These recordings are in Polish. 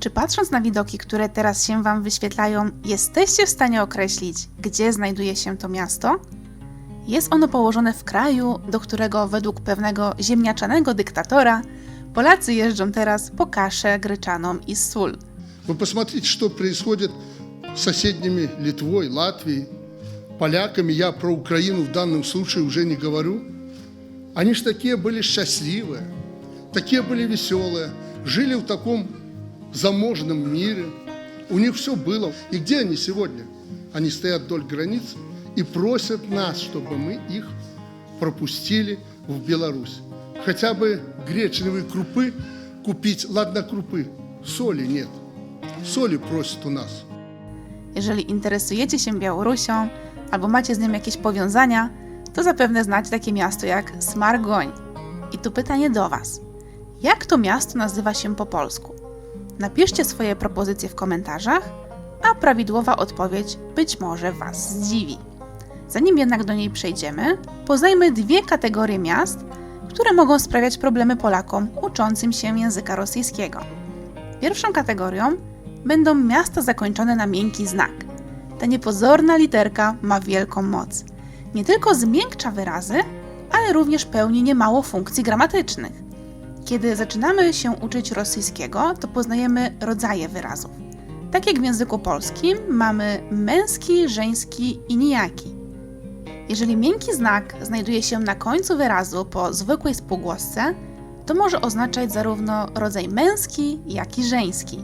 Czy patrząc na widoki, które teraz się Wam wyświetlają, jesteście w stanie określić, gdzie znajduje się to miasto? Jest ono położone w kraju, do którego według pewnego ziemniaczanego dyktatora Polacy jeżdżą teraz po kaszę gryczaną i sól. Вы посмотрите, что происходит с соседними Литвой, Латвией, поляками. Я про Украину в данном случае уже не говорю. Они ж такие были счастливые, такие были веселые, жили в таком заможном мире. У них все было. И где они сегодня? Они стоят вдоль границ и просят нас, чтобы мы их пропустили в Беларусь. Хотя бы гречневой крупы купить. Ладно, крупы, соли нет. Соли просят у нас. Jeżeli interesujecie się Białorusią albo macie z nią jakieś powiązania, to zapewne znacie takie miasto jak Smargoń. I tu pytanie do Was. Jak to miasto nazywa się po polsku? Napiszcie swoje propozycje w komentarzach, a prawidłowa odpowiedź być może Was zdziwi. Zanim jednak do niej przejdziemy, poznajmy dwie kategorie miast, które mogą sprawiać problemy Polakom uczącym się języka rosyjskiego. Pierwszą kategorią będą miasta zakończone na miękki znak. Ta niepozorna literka ma wielką moc. Nie tylko zmiękcza wyrazy, ale również pełni niemało funkcji gramatycznych. Kiedy zaczynamy się uczyć rosyjskiego, to poznajemy rodzaje wyrazów. Tak jak w języku polskim mamy męski, żeński i nijaki. Jeżeli miękki znak znajduje się na końcu wyrazu po zwykłej spółgłosce, to może oznaczać zarówno rodzaj męski, jak i żeński.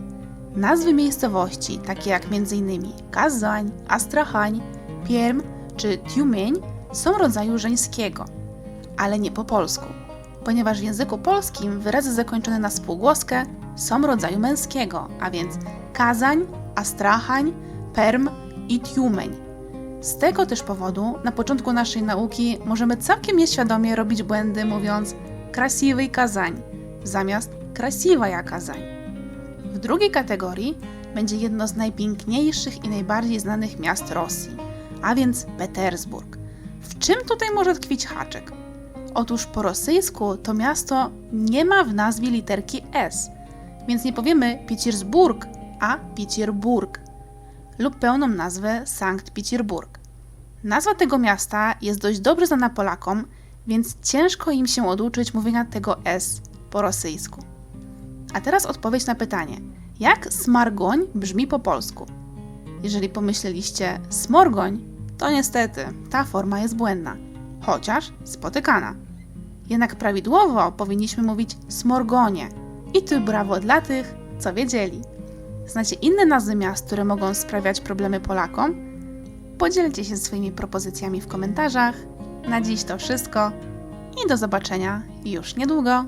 Nazwy miejscowości, takie jak m.in. Kazań, Astrachań, Pierm czy Tiumień, są rodzaju żeńskiego, ale nie po polsku, ponieważ w języku polskim wyrazy zakończone na spółgłoskę są rodzaju męskiego, a więc Kazań, Astrachań, Perm i Tiumeń. Z tego też powodu na początku naszej nauki możemy całkiem nieświadomie robić błędy mówiąc krasiwy Kazań zamiast krasiwa Kazań. W drugiej kategorii będzie jedno z najpiękniejszych i najbardziej znanych miast Rosji, a więc Petersburg. W czym tutaj może tkwić haczyk? Otóż po rosyjsku to miasto nie ma w nazwie literki S, więc nie powiemy Petersburg, a Peterburg lub pełną nazwę Sankt Peterburg. Nazwa tego miasta jest dość dobrze znana Polakom, więc ciężko im się oduczyć mówienia tego S po rosyjsku. A teraz odpowiedź na pytanie: jak smargoń brzmi po polsku? Jeżeli pomyśleliście smorgoń, to niestety ta forma jest błędna, chociaż spotykana. Jednak prawidłowo powinniśmy mówić smorgonie. I tu brawo dla tych, co wiedzieli. Znacie inne nazwy miast, które mogą sprawiać problemy Polakom? Podzielcie się swoimi propozycjami w komentarzach. Na dziś to wszystko i do zobaczenia już niedługo.